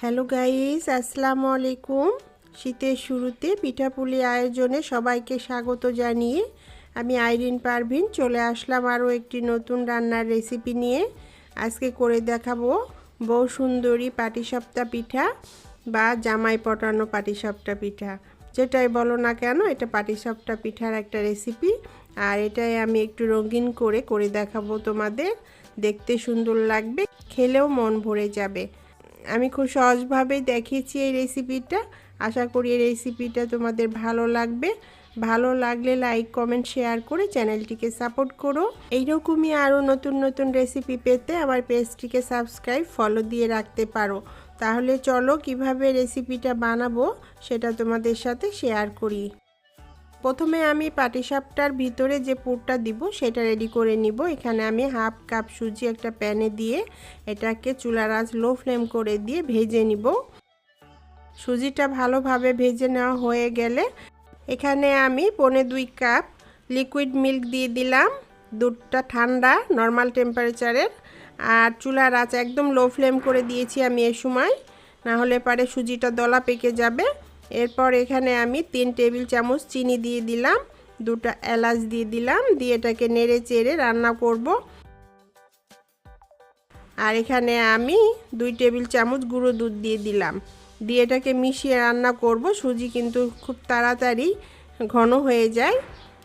Hello guys আসসালামু আলাইকুম শীতের শুরুতে পিঠাপুলি আয়োজনে সবাইকে স্বাগত জানিয়ে আমি আইরিন পারভিন চলে আসলাম আরও একটি নতুন রান্নার রেসিপি নিয়ে। আজকে করে দেখাবো বউ সুন্দরী পাটিসাপ্তা পিঠা বা জামাই পটানো পাটিসাপ্তা পিঠা। যেটাই বলো না কেন, এটা পাটিসাপ্তা পিঠার একটা রেসিপি আর এটাই আমি একটু রঙিন করে করে দেখাবো তোমাদের। দেখতে সুন্দর লাগবে, খেলেও মন ভরে যাবে। আমি খুব সহজভাবেই দেখিয়েছি এই রেসিপিটা আশা করি এই রেসিপিটা তোমাদের ভালো লাগবে। ভালো লাগলে লাইক কমেন্ট শেয়ার করে চ্যানেলটিকে সাপোর্ট করো। এইরকমই আরও নতুন নতুন রেসিপি পেতে আমার পেজটিকে সাবস্ক্রাইব ফলো দিয়ে রাখতে পারো। তাহলে চলো কীভাবে রেসিপিটা বানাবো সেটা তোমাদের সাথে শেয়ার করি। প্রথমে আমি পাটিসাপটার ভিতরে যে পুরটা দিব, সেটা রেডি করে নিব। এখানে আমি হাফ কাপ সুজি একটা প্যানে দিয়ে এটাকে চুলার আঁচ লো ফ্লেম করে দিয়ে ভেজে নিব। সুজিটা ভালোভাবে ভেজে নেওয়া হয়ে গেলে এখানে আমি পনে দুই কাপ লিকুইড মিল্ক দিয়ে দিলাম। দুধটা ঠান্ডা নর্মাল টেম্পারেচারের আর চুলার আঁচ একদম লো ফ্লেম করে দিয়েছি আমি এ সময়। না হলে পারে সুজিটা দলা পেকে যাবে। এরপর এখানে আমি তিন টেবিল চামচ চিনি দিয়ে দিলাম, দুটা এলাচ দিয়ে দিলাম, দিয়ে এটাকে নেড়ে চেড়ে রান্না করব। আর এখানে আমি দুই টেবিল চামচ গুঁড়ো দুধ দিয়ে দিলাম। দিয়ে এটাকে মিশিয়ে রান্না করব, সুজি কিন্তু খুব তাড়াতাড়ি ঘন হয়ে যায়।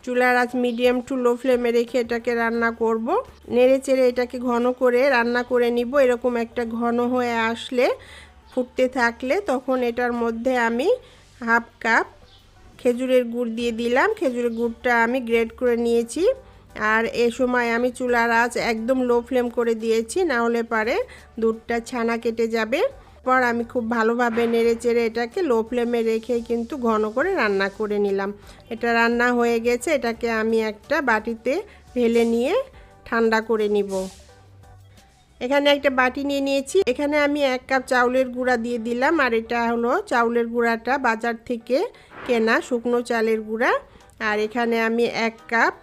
চুলার আঁচ মিডিয়াম টু লো ফ্লেমে রেখে এটাকে রান্না করব। নেড়ে চেড়ে এটাকে ঘন করে রান্না করে নিব, এরকম একটা ঘন হয়ে আসলে ফুটতে থাকলে তখন এটার মধ্যে আমি হাফ কাপ খেজুরের গুড় দিয়ে দিলাম। খেজুরের গুড়টা আমি গ্রেড করে নিয়েছি। আর এ সময় আমি চুলার আঁচ একদম লো ফ্লেম করে দিয়েছি, না হলে পারে দুধটা ছানা কেটে যাবে। পর আমি খুব ভালোভাবে নেড়ে চেড়ে এটাকে লো ফ্লেমে রেখে কিন্তু ঘন করে রান্না করে নিলাম। এটা রান্না হয়ে গেছে, এটাকে আমি একটা বাটিতে ঢেলে নিয়ে ঠান্ডা করে নিব। এখানে একটা বাটি নিয়ে নিয়েছি। এখানে আমি এক কাপ চাউলের গুঁড়া দিয়ে দিলাম, আর এটা হলো চাউলের গুঁড়াটা বাজার থেকে কেনা শুকনো চালের গুঁড়া। আর এখানে আমি এক কাপ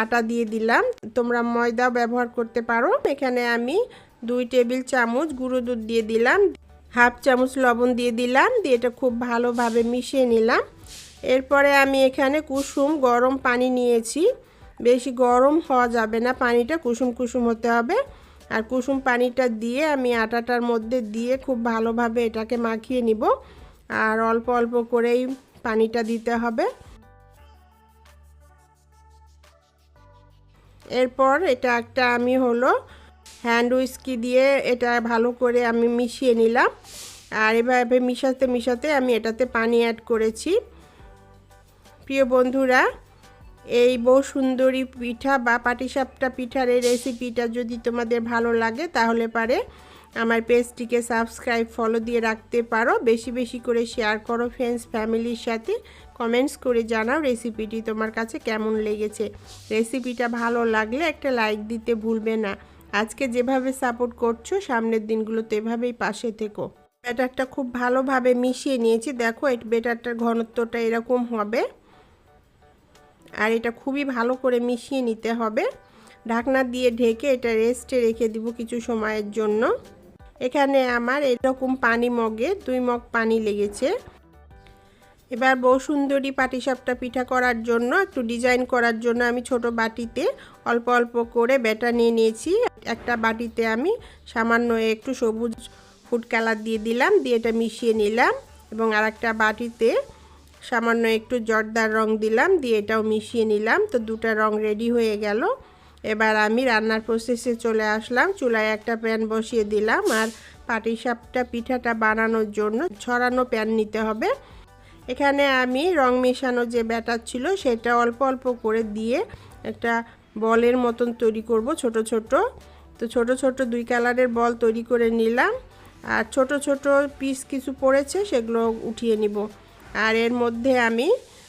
আটা দিয়ে দিলাম। তোমরা ময়দাও ব্যবহার করতে পারো। এখানে আমি দুই টেবিল চামচ গুঁড়ো দুধ দিয়ে দিলাম, হাফ চামচ লবণ দিয়ে দিলাম, দিয়ে এটা খুব ভালোভাবে মিশিয়ে নিলাম। এরপরে আমি এখানে কুসুম গরম পানি নিয়েছি। বেশি গরম হওয়া যাবে না, পানিটা কুসুম কুসুম হতে হবে। আর কুসুম পানিটা দিয়ে আমি আটাটার মধ্যে দিয়ে খুব ভালোভাবে এটাকে মাখিয়ে নিব। আর অল্প অল্প করেই পানিটা দিতে হবে। এরপর এটা একটা আমি হলো হ্যান্ড উইস্কি দিয়ে এটা ভালো করে আমি মিশিয়ে নিলাম। আর এভাবে মিশাতে মিশাতে আমি এটাতে পানি অ্যাড করেছি। প্রিয় বন্ধুরা এই বউ সুন্দরী পিঠা বা পাটিসাপটা পিঠার এই রেসিপিটা যদি তোমাদের ভালো লাগে, তাহলে পারে। আমার পেজটিকে সাবস্ক্রাইব ফলো দিয়ে রাখতে পারো। বেশি বেশি করে শেয়ার করো ফ্রেন্ডস ফ্যামিলির সাথে। কমেন্টস করে জানাও রেসিপিটি তোমার কাছে কেমন লেগেছে। রেসিপিটা ভালো লাগলে একটা লাইক দিতে ভুলবে না। আজকে যেভাবে সাপোর্ট করছ, সামনের দিনগুলোতে এভাবেই পাশে থেকো। ব্যাটারটা খুব ভালোভাবে মিশিয়ে নিয়েছি। দেখো, এই বেটারটার ঘনত্বটা এরকম হবে। আর এটা খুবই ভালো করে মিশিয়ে নিতে হবে। ঢাকনা দিয়ে ঢেকে এটা রেস্টে রেখে দিব কিছু সময়ের জন্য। এখানে আমার এরকম পানি মগে দুই মগ পানি লেগেছে। এবার বউ সুন্দরী পাটিসাপটা পিঠা করার জন্য, একটু ডিজাইন করার জন্য আমি ছোট বাটিতে অল্প অল্প করে ব্যাটা নিয়ে নিয়েছি। একটা বাটিতে আমি সামান্য একটু সবুজ ফুড কালার দিয়ে দিলাম, দিয়ে এটা মিশিয়ে নিলাম। এবং আর একটা বাটিতে সামান্য একটু জর্দার রং দিলাম, দিয়ে এটাও মিশিয়ে নিলাম। তো দুটা রং রেডি হয়ে গেল। এবার আমি রান্নার প্রসেসে চলে আসলাম। চুলায় একটা প্যান বসিয়ে দিলাম আর পাটিসাপটা পিঠাটা বানানোর জন্য ছড়ানো প্যান নিতে হবে। এখানে আমি রং মেশানো যে ব্যাটার ছিল সেটা অল্প অল্প করে দিয়ে একটা বলের মতন তৈরি করব ছোট ছোট। তো ছোট ছোট দুই কালারের বল তৈরি করে নিলাম। আর ছোট ছোট পিস কিছু পড়েছে সেগুলো উঠিয়ে নিব। আর এর মধ্যে আমি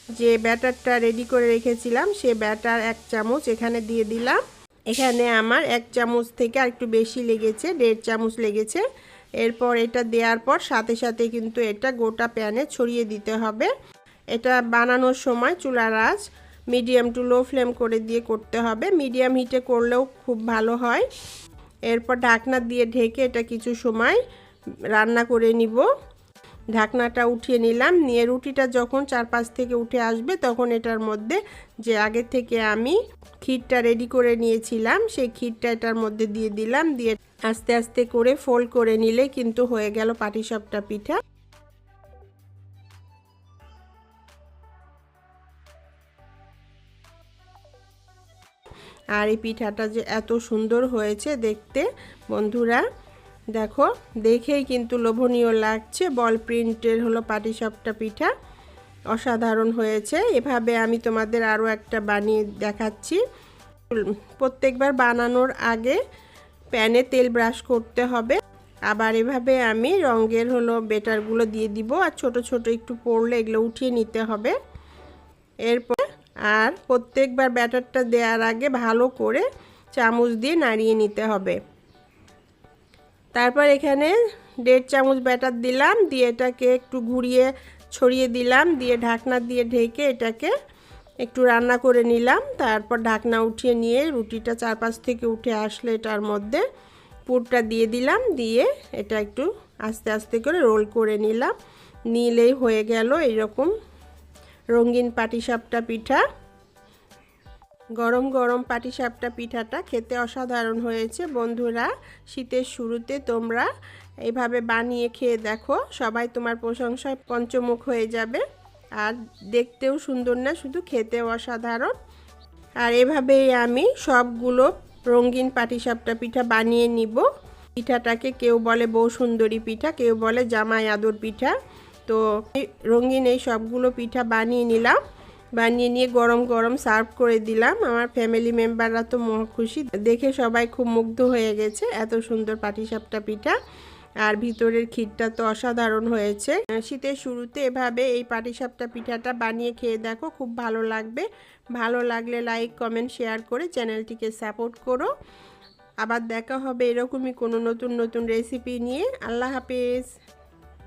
যে ব্যাটারটা রেডি করে রেখেছিলাম, সে ব্যাটার এক চামচ এখানে দিয়ে দিলাম। এখানে আমার এক চামচ থেকে আর একটু বেশি লেগেছে, দেড় চামচ লেগেছে। এরপর এটা দেওয়ার পর সাথে সাথে কিন্তু এটা গোটা প্যানে ছড়িয়ে দিতে হবে। এটা বানানোর সময় চুলার আঁচ মিডিয়াম টু লো ফ্লেম করে দিয়ে করতে হবে। মিডিয়াম হিটে করলেও খুব ভালো হয়। এরপর ঢাকনা দিয়ে ঢেকে এটা কিছু সময় রান্না করে নিব। ঢাকনাটা উঠিয়ে নিলাম। নিয়ে রুটিটা যখন চারপাশ থেকে উঠে আসবে, তখন এটার মধ্যে যে আগে থেকে আমি ক্ষীরটা রেডি করে নিয়েছিলাম, সেই ক্ষীরটা এটার মধ্যে দিয়ে দিলাম। দিয়ে আস্তে আস্তে করে ফোল্ড করে নিলে কিন্তু হয়ে গেল পাটিসাপটা পিঠা। আর এই পিঠাটা যে এত সুন্দর হয়েছে দেখতে, বন্ধুরা। দেখো, দেখেই কিন্তু লোভনীয় লাগছে। বল প্রিন্টের হলো পাটিসাপটা পিঠা। অসাধারণ হয়েছে। এভাবে আমি তোমাদের আরও একটা বানিয়ে দেখাচ্ছি। প্রত্যেকবার বানানোর আগে প্যানে তেল ব্রাশ করতে হবে। আবার এভাবে আমি রঙের হলো বেটারগুলো দিয়ে দিব। আর ছোট ছোট একটু পড়লে এগুলো উঠিয়ে নিতে হবে। এরপর আর প্রত্যেকবার ব্যাটারটা দেওয়ার আগে ভালো করে চামচ দিয়ে নাড়িয়ে নিতে হবে। তারপর এখানে দেড় চামচ ব্যাটার দিলাম, দিয়ে এটাকে একটু ঘুরিয়ে ছড়িয়ে দিলাম, দিয়ে ঢাকনা দিয়ে ঢেকে এটাকে একটু রান্না করে নিলাম। তারপর ঢাকনা উঠিয়ে নিয়ে রুটিটা চারপাশ থেকে উঠে আসলে এটার মধ্যে পুরটা দিয়ে দিলাম, দিয়ে এটা একটু আস্তে আস্তে করে রোল করে নিলাম। নিলেই হয়ে গেল এরকম রঙিন পাটিসাপটা পিঠা। গরম গরম পাটিসাপটা পিঠাটা খেতে অসাধারণ হয়েছে। বন্ধুরা, শীতের শুরুতে তোমরা এইভাবে বানিয়ে খেয়ে দেখো, সবাই তোমার প্রশংসায় পঞ্চমুখ হয়ে যাবে। আর দেখতেও সুন্দর না, শুধু খেতেও অসাধারণ। আর এভাবেই আমি সবগুলো রঙিন পাটিসাপটা পিঠা বানিয়ে নিব। পিঠাটাকে কেউ বলে বউ সুন্দরী পিঠা, কেউ বলে জামাই আদর পিঠা। তো রঙিন এই সবগুলো পিঠা বানিয়ে নিলাম। বানিয়ে নিয়ে গরম গরম সার্ভ করে দিলাম। আমার ফ্যামিলি মেম্বাররা তো খুশি। দেখে সবাই খুব মুগ্ধ হয়ে গেছে এত সুন্দর পাটিসাপটা পিঠা। আর ভিতরের ক্ষীরটা তো অসাধারণ হয়েছে। শীতের শুরুতে এভাবে এই পাটিসাপটা পিঠাটা বানিয়ে খেয়ে দেখো, খুব ভালো লাগবে। ভালো লাগলে লাইক কমেন্ট শেয়ার করে চ্যানেলটিকে সাপোর্ট করো। আবার দেখা হবে এরকমই কোনো নতুন নতুন রেসিপি নিয়ে। আল্লাহ হাফেজ।